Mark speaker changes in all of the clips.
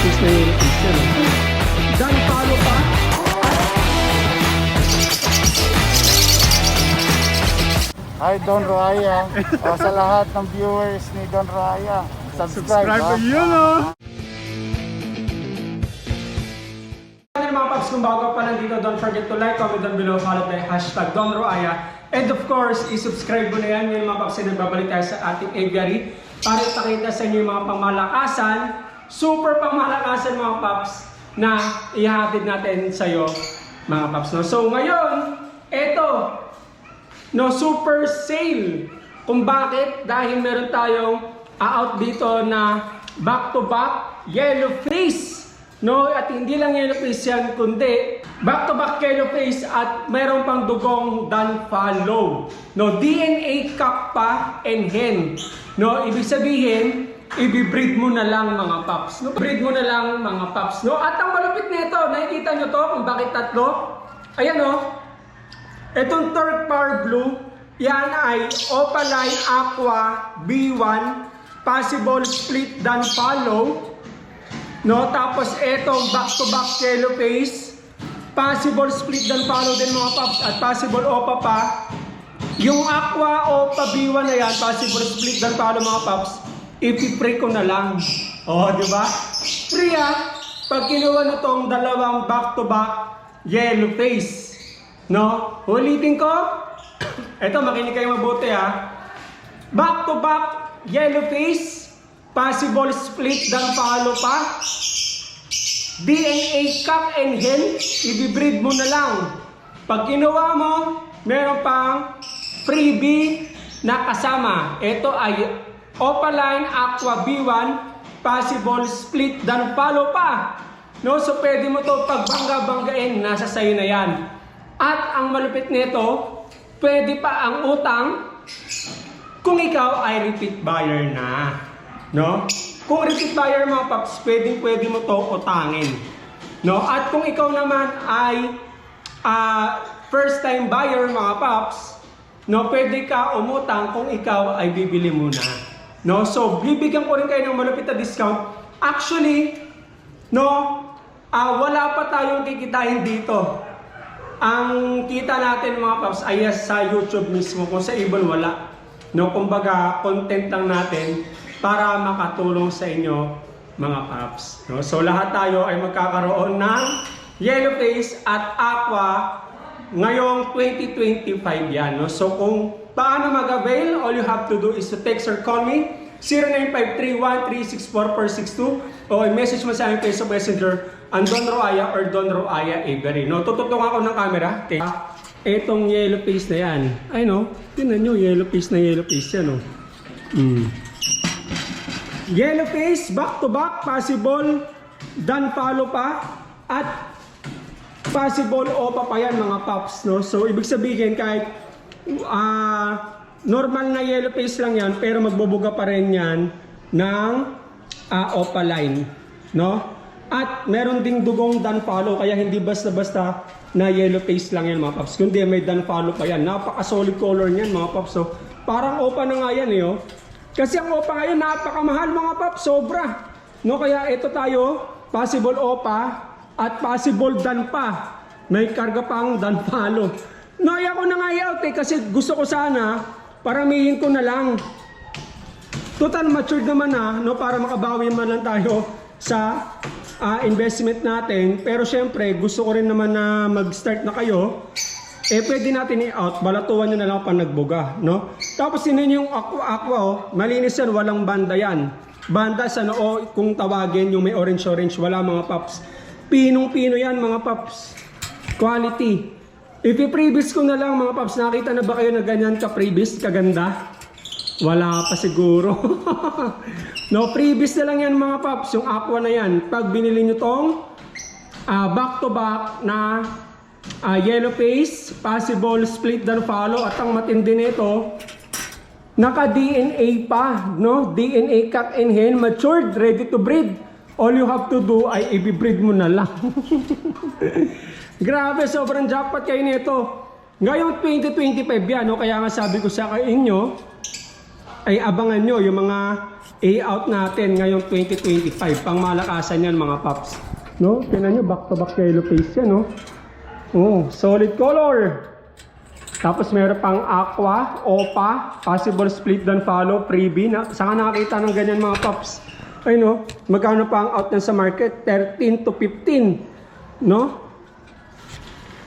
Speaker 1: face na yan. oh. Dan follow pa.
Speaker 2: Hi Don Raya. o, sa lahat ng viewers ni Don Raya, subscribe.
Speaker 1: Subscribe
Speaker 2: ha?
Speaker 1: to yun oh. Ano mga paps, kung bago pa lang dito, don't forget to like, comment down below, follow tayo, hashtag Don Roaya. And of course, i-subscribe mo na yan, yun mga paps, na nagbabalik tayo sa ating aviary para ipakita sa inyo yung mga pamalakasan, super pamalakasan mga paps, na ihatid natin sa'yo mga paps. No? So ngayon, eto, no super sale. Kung bakit? Dahil meron tayong out dito na back to back yellow face. No, at hindi lang yellow face yan, kundi back to back yellow face at meron pang dugong dan follow. No, DNA cup pa and hen. No, ibig sabihin, i-breed mo na lang mga paps. No, breed mo na lang mga paps. No, at ang malupit nito, nakikita nyo to kung bakit tatlo? Ayan no, Itong Turk Power Blue, yan ay Opaline Aqua B1, possible split dan follow. No, tapos etong back-to-back yellow face, possible split dan follow din mga paps at possible Opa pa. Yung Aqua Opa B1 na yan, possible split dan follow mga paps, ipipray ko na lang. Oh, di ba? Ah, pag kinuha na tong dalawang back-to-back yellow face. No? Ulitin ko. Ito, makinig kayo mabuti ha. Back to back, yellow face, possible split dan follow pa. DNA cup and hen, ibibreed mo na lang. Pag kinuha mo, meron pang freebie na kasama. Ito ay Opaline Aqua B1, possible split dan follow pa. No, so pwede mo to pagbangga-banggain, nasa sayo na yan. At ang malupit nito, pwede pa ang utang kung ikaw ay repeat buyer na. No? Kung repeat buyer mga paps, pwedeng pwede mo to utangin. No? At kung ikaw naman ay ah, first time buyer mga paps, no, pwede ka umutang kung ikaw ay bibili muna. No? So, bibigyan ko rin kayo ng malupit na discount. Actually, no, ah, wala pa tayong kikitain dito. Ang kita natin mga paps ay sa YouTube mismo kung sa ibon wala. No, kumbaga content lang natin para makatulong sa inyo mga paps. No, so lahat tayo ay magkakaroon ng yellow face at aqua ngayong 2025 yan. No? So kung paano mag-avail, all you have to do is to text or call me 0953-1364462 o i-message mo sa aking Facebook Messenger ang Don Roaya or Don Roaya Avery. No, tututungan ako ng camera. Okay. Etong yellow face na yan. Ay no, tinan nyo, yellow face na yellow face yan. No? Mm. Yellow face, back to back, possible, dan follow pa, at possible opa pa yan mga paps. No? So, ibig sabihin kahit ah normal na yellow face lang yan, pero magbubuga pa rin yan ng ah, opa line. No? At meron ding dugong dan follow, kaya hindi basta-basta na yellow face lang yan mga paps. Kundi may dan follow pa yan. Napaka-solid color niyan mga paps. So, parang opa na nga yan eh. Oh. Kasi ang opa ngayon napakamahal mga paps, sobra. No, kaya ito tayo, possible opa at possible dan pa. May karga pang dan follow. No, ayaw ko na nga i-out eh, kasi gusto ko sana, paramihin ko na lang. Total matured naman na, no, para makabawi man lang tayo sa ah, investment natin. Pero syempre, gusto ko rin naman na mag-start na kayo. Eh, pwede natin i-out, balatuan nyo na lang pa nagbuga, no? Tapos sino yung aqua, aqua, oh, malinis yan, walang banda yan. Banda sa noo, kung tawagin, yung may orange-orange, wala mga paps. Pinong-pino yan, mga paps. Quality. Ipi-previous ko na lang, mga paps, nakita na ba kayo na ganyan ka-previous, kaganda? Wala pa siguro. no, previous na lang yan mga paps, yung aqua na yan. Pag binili nyo tong ah, back to back na ah, yellow face, possible split dan follow at ang matindi nito, naka DNA pa, no? DNA cut and hen, matured, ready to breed. All you have to do ay i-breed mo na lang. Grabe, sobrang jackpot kayo nito. Ngayong 2025 yan, no? kaya nga sabi ko sa inyo, ay abangan nyo yung mga A-out natin ngayong 2025. Pang malakasan yan mga paps. No? Tingnan nyo, back to back yellow face yan, no? Oh, solid color. Tapos meron pang aqua, opa, possible split dan follow, freebie. Na, saan ka nakakita ng ganyan mga paps? Ay no, magkano pa ang out na sa market? 13 to 15. No?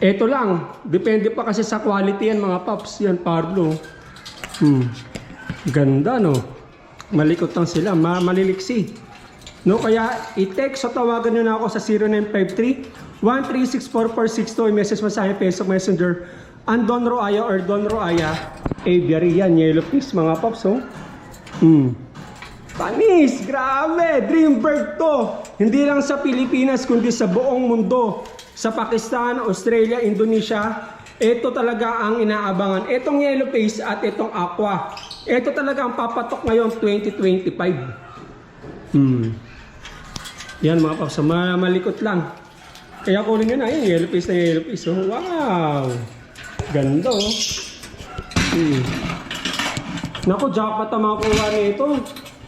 Speaker 1: Ito lang. Depende pa kasi sa quality yan mga paps. Yan, Pablo. Hmm. Ganda no. Malikot lang sila. Ma maliliksi. No, kaya i-text o tawagan nyo na ako sa 0953 1364462 i-message mo sa Facebook Messenger ang Don Roaya or Don Roaya Aviary yan, yellow fish mga paps oh. Hmm. Panis! Grabe! Dreambird to! Hindi lang sa Pilipinas kundi sa buong mundo. Sa Pakistan, Australia, Indonesia. Ito talaga ang inaabangan. Itong yellow face at itong aqua. Ito talaga ang papatok ngayon 2025. Hmm. Yan mga paps, ma- malikot lang. Kaya kunin nyo na yun, yellow face na yellow face. Oh, wow! Ganda oh. Hmm. Naku, jackpot ang makukuha nito.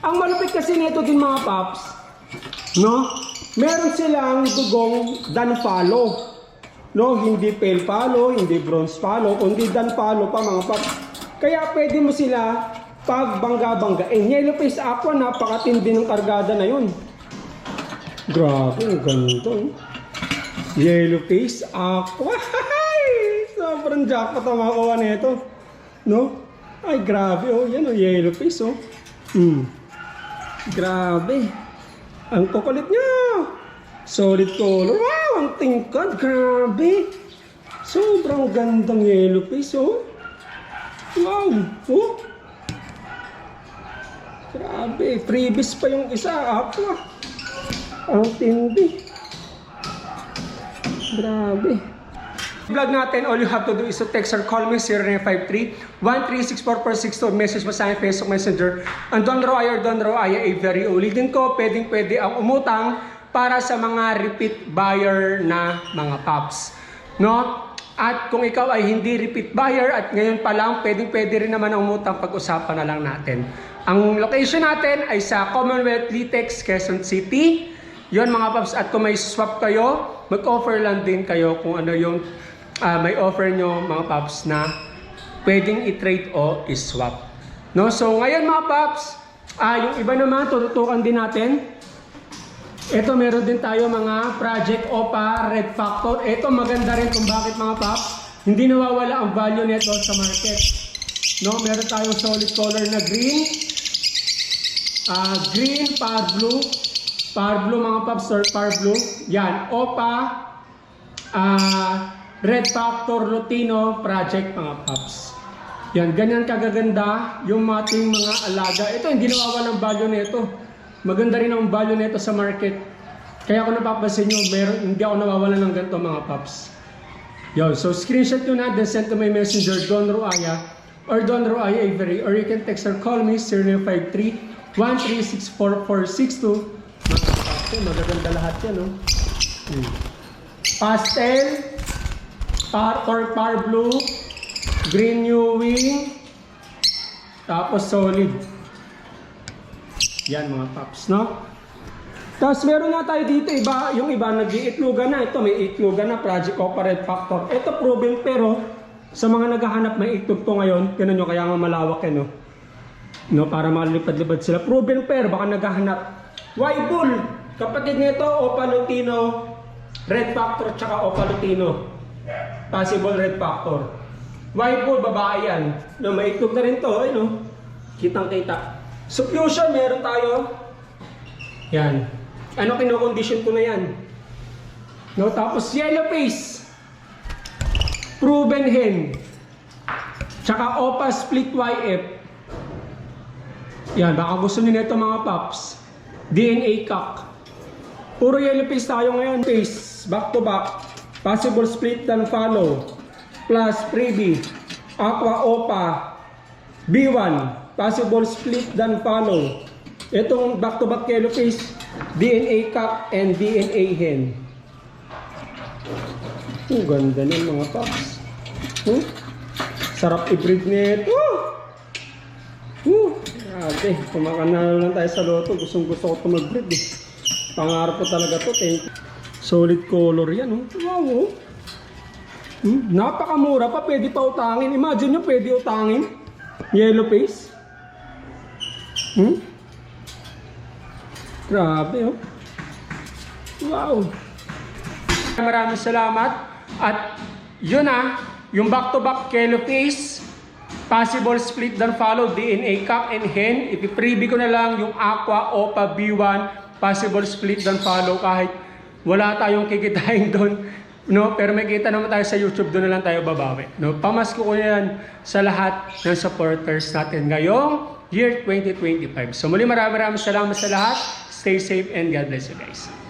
Speaker 1: Ang malupit kasi nito din mga paps, no? Meron silang dugong dan follow. No, hindi pale follow, hindi bronze follow, kundi dan follow pa mga paps. Kaya pwede mo sila pagbangga-banggain. Yellow face aqua, napakatindi ng kargada na yun. Grabe, ang ganito. eh. Yellow face aqua. Sobrang jackpot ang makukuha nito. No? Ay, grabe oh. Yan oh, yellow face oh. Hmm. Grabe. Ang kukulit niya. Solid color. Wow, ang tingkad. Grabe. Sobrang gandang yellow face oh. Wow. Oh. Grabe. Freebies pa yung isa. Aqua. Ang tindi. Grabe. Vlog natin, all you have to do is to text or call me 0953-1364462. Message mo sa akin, Facebook Messenger. Ang Don or Don Roaya ay very ulitin ko. Pwedeng pwede ang umutang para sa mga repeat buyer na mga paps. No? At kung ikaw ay hindi repeat buyer at ngayon pa lang, pwedeng pwede rin naman ang umutang pag-usapan na lang natin. Ang location natin ay sa Commonwealth Litex, Quezon City. Yon mga paps, at kung may swap kayo, mag-offer lang din kayo kung ano yung ah, may offer nyo mga paps na pwedeng i-trade o i-swap. No? So ngayon mga paps, ah, yung iba naman tututukan din natin. Ito meron din tayo mga Project OPA Red Factor. Ito maganda rin kung bakit mga paps, hindi nawawala ang value nito sa market. No, meron tayong solid color na green, ah green, par blue, par blue mga paps or par blue. Yan, OPA, ah Red Factor Lutino Project mga paps. Yan, ganyan kagaganda yung ating mga alaga. Ito, hindi nawawala ng value nito. Maganda rin ang value nito sa market. Kaya kung napapansin nyo, meron, hindi ako nawawala ng ganito mga paps. Yo, so screenshot nyo na, then send to my messenger, Don Ruaya, or Don Ruaya Avery, or you can text or call me, 0953-1364462. Mga paps, eh, magaganda lahat yan, no? Hmm. Pastel, par or par blue, green new wing, tapos solid. Yan mga paps, no? Tapos meron nga tayo dito, iba, yung iba nag-iitlugan na. Ito may itlugan na, Project Corporate Factor. Ito proven pero sa mga naghahanap may itlog to ngayon, tinan nyo kaya nga malawak yan, no? No, para makalipad-lipad sila. Proven pair, baka naghahanap. White Bull, kapatid nito, Opa Lutino, Red Factor, tsaka Opa Lutino. Possible Red Factor. White Bull, babae yan. No, may itlog na rin to, eh, no? Kitang-kita. So, Fusion, meron tayo. Yan. Ano kino-condition ko na yan? No, tapos yellow face. Proven hen. Tsaka OPA split YF. Yan, baka gusto niyo nito mga paps. DNA cock. Puro yellow face tayo ngayon. Face, back to back. Possible split dan follow. Plus freebie. Aqua OPA. B1. Possible split dan follow. Itong back to back yellow face. DNA cock and DNA hen. Ang ganda ng mga paps. Hmm? Sarap i-breed nito. Uh, Ate, kumakan na lang tayo sa loto. Gustong gusto ko ito mag-breed eh. Pangarap ko talaga to. Thank you. Solid color yan. Oh. Wow. Oh. Hmm, napakamura pa. Pwede pa utangin. Imagine nyo, pwede utangin. Yellow face. Hmm? Grabe oh. Wow. Maraming salamat. At yun na, yung back-to-back Kelo face, possible split dan follow, DNA cock and hen. Ipipreview ko na lang yung Aqua Opa B1, possible split dan follow kahit wala tayong kikitain doon. No, pero may kita naman tayo sa YouTube, doon na lang tayo babawi. No, pamasko ko yan sa lahat ng supporters natin ngayong year 2025. So muli maraming maraming salamat sa lahat. Stay safe and God bless you guys.